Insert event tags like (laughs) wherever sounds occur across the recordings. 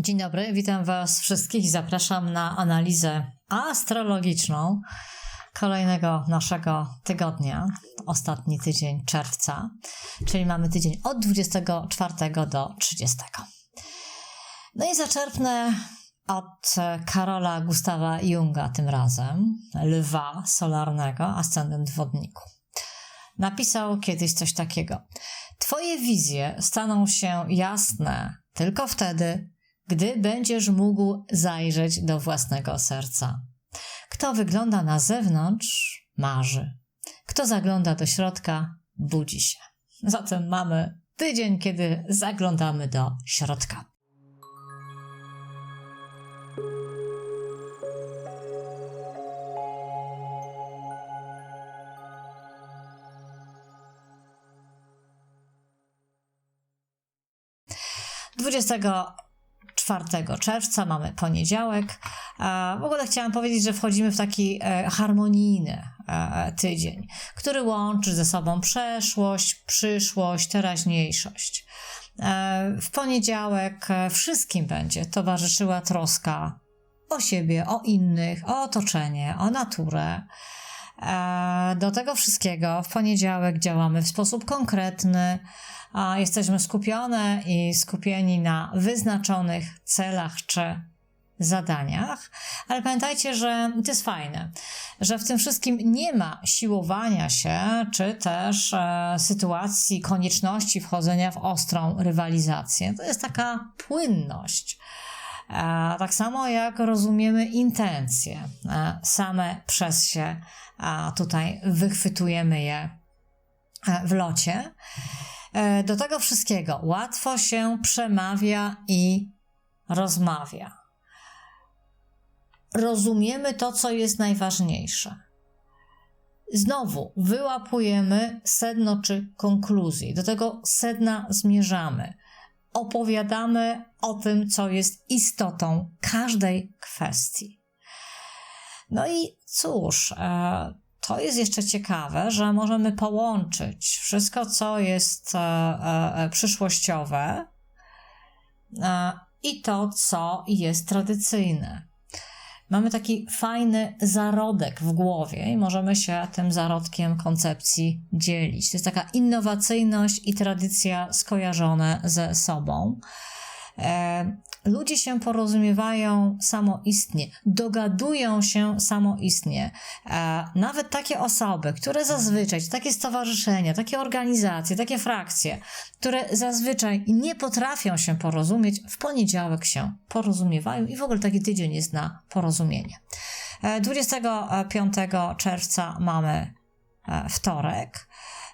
Dzień dobry, witam Was wszystkich i zapraszam na analizę astrologiczną kolejnego naszego tygodnia, ostatni tydzień czerwca, czyli mamy tydzień od 24 do 30. No i zaczerpnę od Karola Gustawa Junga tym razem, lwa solarnego, ascendent wodniku. Napisał kiedyś coś takiego. Twoje wizje staną się jasne tylko wtedy, gdy będziesz mógł zajrzeć do własnego serca. Kto wygląda na zewnątrz, marzy. Kto zagląda do środka, budzi się. Zatem mamy tydzień, kiedy zaglądamy do środka. Dwudziestego 4 czerwca mamy poniedziałek. W ogóle chciałam powiedzieć, że wchodzimy w taki e, harmonijny e, tydzień, który łączy ze sobą przeszłość, przyszłość, teraźniejszość. E, w poniedziałek wszystkim będzie towarzyszyła troska o siebie, o innych, o otoczenie, o naturę. Do tego wszystkiego w poniedziałek działamy w sposób konkretny, jesteśmy skupione i skupieni na wyznaczonych celach czy zadaniach, ale pamiętajcie, że to jest fajne, że w tym wszystkim nie ma siłowania się, czy też e, sytuacji konieczności wchodzenia w ostrą rywalizację. To jest taka płynność. E, tak samo jak rozumiemy intencje, e, same przez się tutaj wychwytujemy je e, w locie. E, do tego wszystkiego łatwo się przemawia i rozmawia. Rozumiemy to, co jest najważniejsze. Znowu wyłapujemy sedno czy konkluzji. Do tego sedna zmierzamy. Opowiadamy o tym, co jest istotą każdej kwestii. No i cóż, e, to jest jeszcze ciekawe, że możemy połączyć wszystko, co jest e, e, przyszłościowe i to, co jest tradycyjne. Mamy taki fajny zarodek w głowie i możemy się tym zarodkiem koncepcji dzielić. To jest taka innowacyjność i tradycja skojarzone ze sobą. Ludzie się porozumiewają samoistnie, dogadują się samoistnie. E, nawet takie osoby, które zazwyczaj, takie stowarzyszenia, takie organizacje, takie frakcje, które zazwyczaj nie potrafią się porozumieć, w poniedziałek się porozumiewają i w ogóle taki tydzień jest na porozumienie. 25 e, czerwca mamy e, wtorek.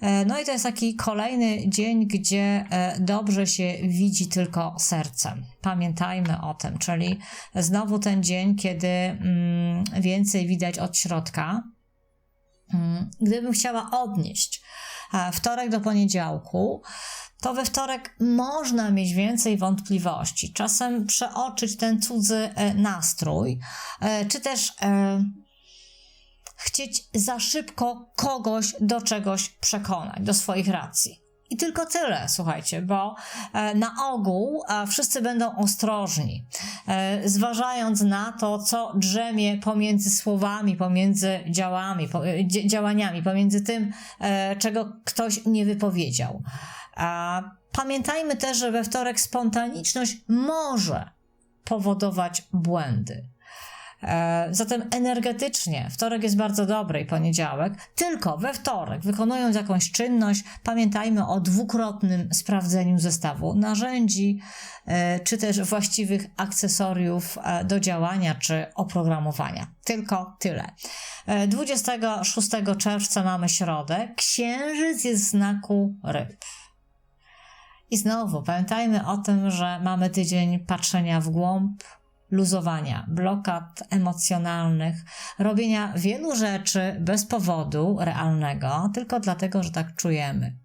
E, no i to jest taki kolejny dzień, gdzie e, dobrze się widzi tylko sercem. Pamiętajmy o tym, czyli znowu ten dzień, kiedy mm, więcej widać od środka. Mm, gdybym chciała odnieść e, wtorek do poniedziałku, to we wtorek można mieć więcej wątpliwości, czasem przeoczyć ten cudzy nastrój, czy też chcieć za szybko kogoś do czegoś przekonać, do swoich racji. I tylko tyle, słuchajcie, bo e, na ogół wszyscy będą ostrożni, e, zważając na to, co drzemie pomiędzy słowami, pomiędzy działami, e, działaniami, pomiędzy tym, czego ktoś nie wypowiedział. Pamiętajmy też, że we wtorek spontaniczność może powodować błędy. E, zatem energetycznie wtorek jest bardzo dobry i poniedziałek, tylko we wtorek, wykonując jakąś czynność, pamiętajmy o dwukrotnym sprawdzeniu zestawu narzędzi, e, czy też właściwych akcesoriów e, do działania czy oprogramowania. Tylko tyle. 26 czerwca mamy środę. Księżyc jest w znaku ryb. I znowu pamiętajmy o tym, że mamy tydzień patrzenia w głąb, luzowania, blokad emocjonalnych, robienia wielu rzeczy bez powodu realnego, tylko dlatego, że tak czujemy.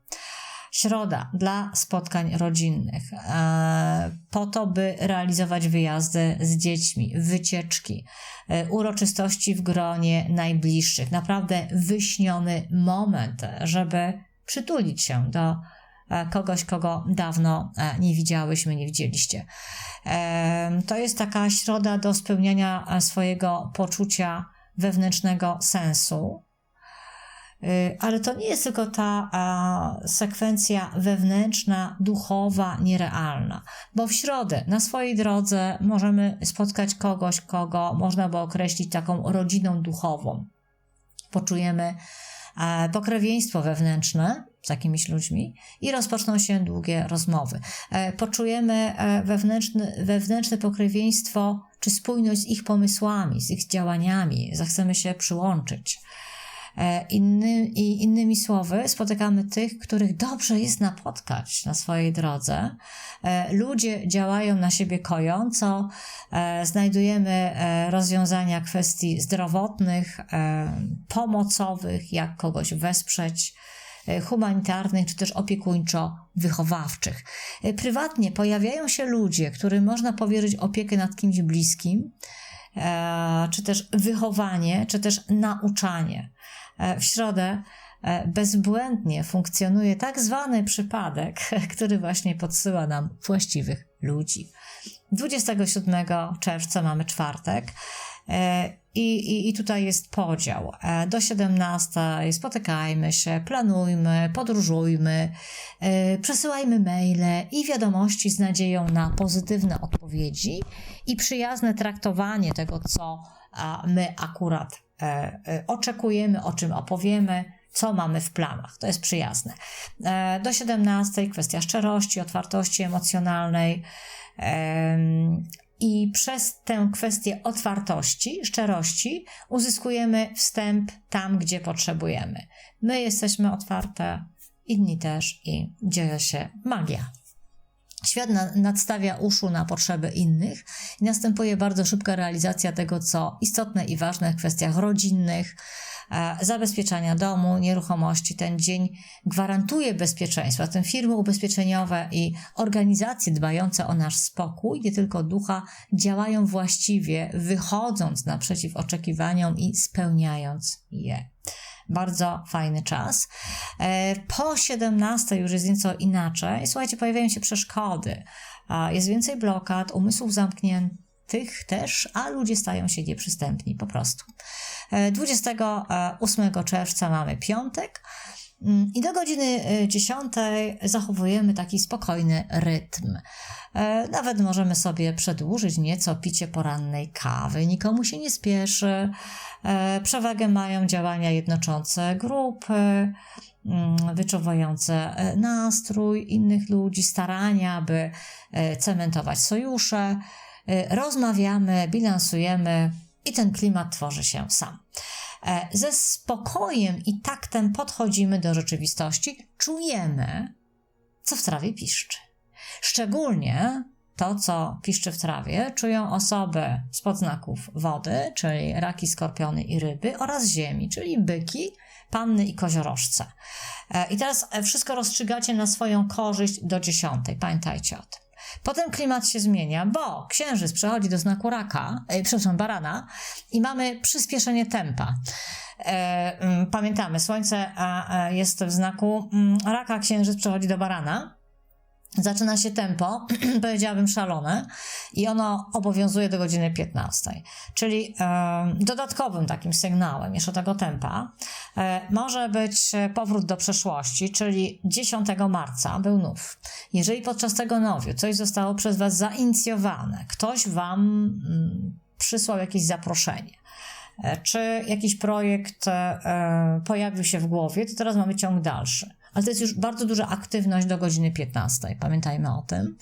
Środa dla spotkań rodzinnych, e, po to, by realizować wyjazdy z dziećmi, wycieczki, e, uroczystości w gronie najbliższych. Naprawdę wyśniony moment, żeby przytulić się do kogoś, kogo dawno nie widziałyśmy, nie widzieliście. To jest taka środa do spełniania swojego poczucia wewnętrznego sensu. Y, ale to nie jest tylko ta sekwencja wewnętrzna, duchowa, nierealna, bo w środę na swojej drodze możemy spotkać kogoś, kogo można by określić taką rodziną duchową. Poczujemy pokrewieństwo wewnętrzne z jakimiś ludźmi i rozpoczną się długie rozmowy. E, poczujemy e, wewnętrzne, wewnętrzne pokrewieństwo czy spójność z ich pomysłami, z ich działaniami, zechcemy się przyłączyć. E, inny, I innymi słowy, spotykamy tych, których dobrze jest napotkać na swojej drodze. Ludzie działają na siebie kojąco, znajdujemy rozwiązania kwestii zdrowotnych, pomocowych, jak kogoś wesprzeć humanitarnych czy też opiekuńczo-wychowawczych. Prywatnie pojawiają się ludzie, którym można powierzyć opiekę nad kimś bliskim, czy też wychowanie, czy też nauczanie. E, w środę e, bezbłędnie funkcjonuje tak zwany przypadek, (laughs) który właśnie podsyła nam właściwych ludzi. 27 czerwca mamy czwartek. E, I, i, I tutaj jest podział. Do 17 spotykajmy się, planujmy, podróżujmy, przesyłajmy maile i wiadomości z nadzieją na pozytywne odpowiedzi i przyjazne traktowanie tego, co my akurat E, e, oczekujemy, o czym opowiemy, co mamy w planach. To jest przyjazne. E, do 17 kwestia szczerości, otwartości emocjonalnej. I przez tę kwestię otwartości, szczerości uzyskujemy wstęp tam, gdzie potrzebujemy. My jesteśmy otwarte, inni też i dzieje się magia. Świat nadstawia uszu na potrzeby innych i następuje bardzo szybka realizacja tego, co istotne i ważne w kwestiach rodzinnych, zabezpieczania domu, nieruchomości. Ten dzień gwarantuje bezpieczeństwo. Zatem firmy ubezpieczeniowe i organizacje dbające o nasz spokój, nie tylko ducha, działają właściwie, wychodząc naprzeciw oczekiwaniom i spełniając je. Bardzo fajny czas. E, po 17 już jest nieco inaczej. Słuchajcie, pojawiają się przeszkody. Jest więcej blokad, umysłów zamkniętych też, a ludzie stają się nieprzystępni po prostu. 28 e, czerwca mamy piątek. Mm, I do godziny 10 e, zachowujemy taki spokojny rytm. E, nawet możemy sobie przedłużyć nieco picie porannej kawy. Nikomu się nie spieszy. E, przewagę mają działania jednoczące grupy, mm, wyczuwające nastrój innych ludzi, starania, by cementować sojusze. Rozmawiamy, bilansujemy i ten klimat tworzy się sam. E, ze spokojem i taktem podchodzimy do rzeczywistości, czujemy, co w trawie piszczy. Szczególnie to, co piszczy w trawie, czują osoby z podznaków wody, czyli raki, skorpiony i ryby, oraz ziemi, czyli byki, panny i koziorożce. E, I teraz wszystko rozstrzygacie na swoją korzyść do dziesiątej. Pamiętajcie o tym. Potem klimat się zmienia, bo księżyc przechodzi do znaku raka, e, przepraszam, barana i mamy przyspieszenie tempa. E, mm, pamiętamy, słońce jest w znaku mm, raka, księżyc przechodzi do barana zaczyna się tempo, (clears throat) powiedziałabym szalone, i ono obowiązuje do godziny 15. Czyli e, dodatkowym takim sygnałem jeszcze tego tempa e, może być powrót do przeszłości, czyli 10 marca był nów. Jeżeli podczas tego nowiu coś zostało przez Was zainicjowane, ktoś Wam mm, przysłał jakieś zaproszenie, e, czy jakiś projekt e, pojawił się w głowie, to teraz mamy ciąg dalszy ale to jest już bardzo duża aktywność do godziny 15. Pamiętajmy o tym.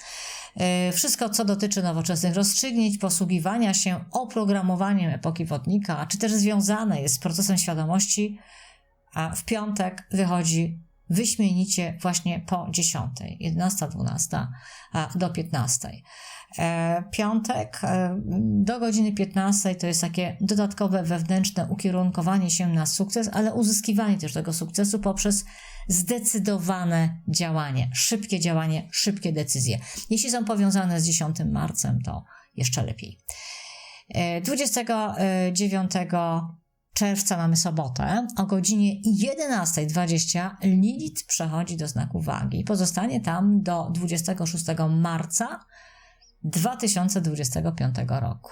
E, wszystko, co dotyczy nowoczesnych rozstrzygnięć, posługiwania się oprogramowaniem epoki wodnika, czy też związane jest z procesem świadomości, a w piątek wychodzi wyśmienicie właśnie po 10, 11, 12 do 15. E, piątek e, do godziny 15 to jest takie dodatkowe wewnętrzne ukierunkowanie się na sukces, ale uzyskiwanie też tego sukcesu poprzez zdecydowane działanie, szybkie działanie, szybkie decyzje. Jeśli są powiązane z 10 marcem, to jeszcze lepiej. 29 e, czerwca mamy sobotę. O godzinie 11.20 Lilith przechodzi do znaku wagi pozostanie tam do 26 marca 2025 roku.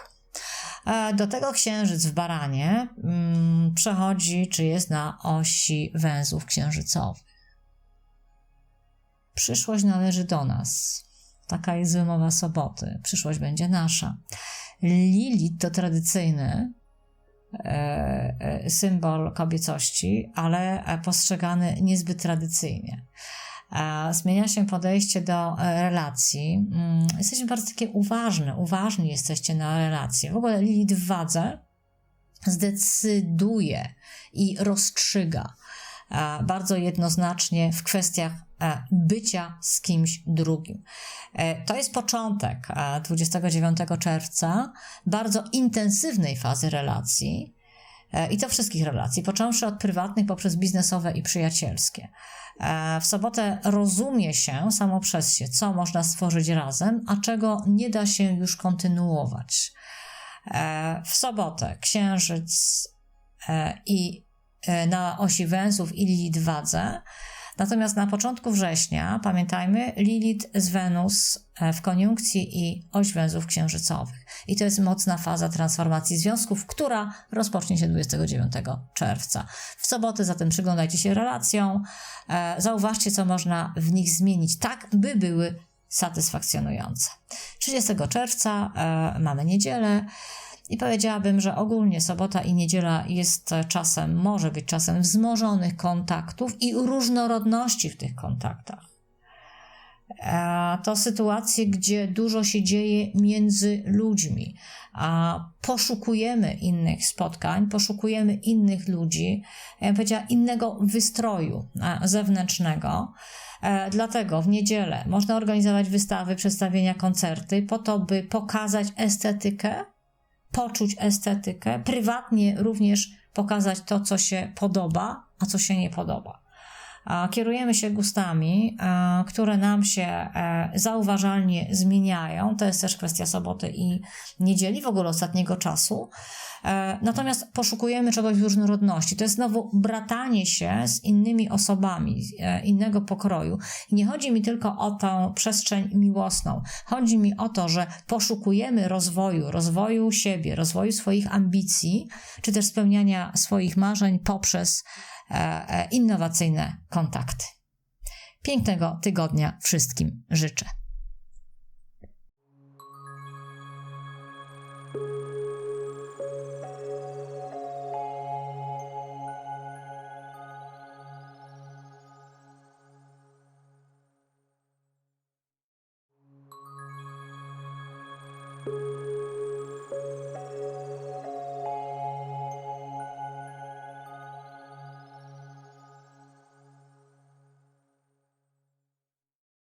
E, do tego księżyc w baranie mm, przechodzi, czy jest na osi węzłów księżycowych. Przyszłość należy do nas. Taka jest wymowa soboty. Przyszłość będzie nasza. Lilith to tradycyjny e, e, symbol kobiecości, ale postrzegany niezbyt tradycyjnie. Zmienia się podejście do e, relacji. Mm, jesteśmy bardzo takie uważne, uważni jesteście na relacje. W ogóle Lilith w wadze zdecyduje i rozstrzyga bardzo jednoznacznie w kwestiach e, bycia z kimś drugim. E, to jest początek 29 czerwca bardzo intensywnej fazy relacji. I to wszystkich relacji, począwszy od prywatnych poprzez biznesowe i przyjacielskie. W sobotę rozumie się samo przez się, co można stworzyć razem, a czego nie da się już kontynuować. E, w sobotę księżyc e, i e, na osi węzłów i Lilith wadze Natomiast na początku września, pamiętajmy, Lilith z Wenus e, w koniunkcji i oś węzłów księżycowych. I to jest mocna faza transformacji związków, która rozpocznie się 29 czerwca. W sobotę zatem przyglądajcie się relacjom, e, zauważcie, co można w nich zmienić, tak by były satysfakcjonujące. 30 czerwca e, mamy niedzielę. I powiedziałabym, że ogólnie sobota i niedziela jest czasem, może być czasem wzmożonych kontaktów i różnorodności w tych kontaktach. To sytuacje, gdzie dużo się dzieje między ludźmi, a poszukujemy innych spotkań, poszukujemy innych ludzi, ja powiedziała, innego wystroju zewnętrznego. E, dlatego w niedzielę można organizować wystawy, przedstawienia, koncerty, po to, by pokazać estetykę poczuć estetykę, prywatnie również pokazać to, co się podoba, a co się nie podoba. Kierujemy się gustami, które nam się e, zauważalnie zmieniają. To jest też kwestia soboty i niedzieli, w ogóle ostatniego czasu. E, natomiast poszukujemy czegoś w różnorodności. To jest znowu bratanie się z innymi osobami e, innego pokroju. I nie chodzi mi tylko o tę przestrzeń miłosną. Chodzi mi o to, że poszukujemy rozwoju, rozwoju siebie, rozwoju swoich ambicji, czy też spełniania swoich marzeń poprzez innowacyjne kontakty. Pięknego tygodnia wszystkim życzę.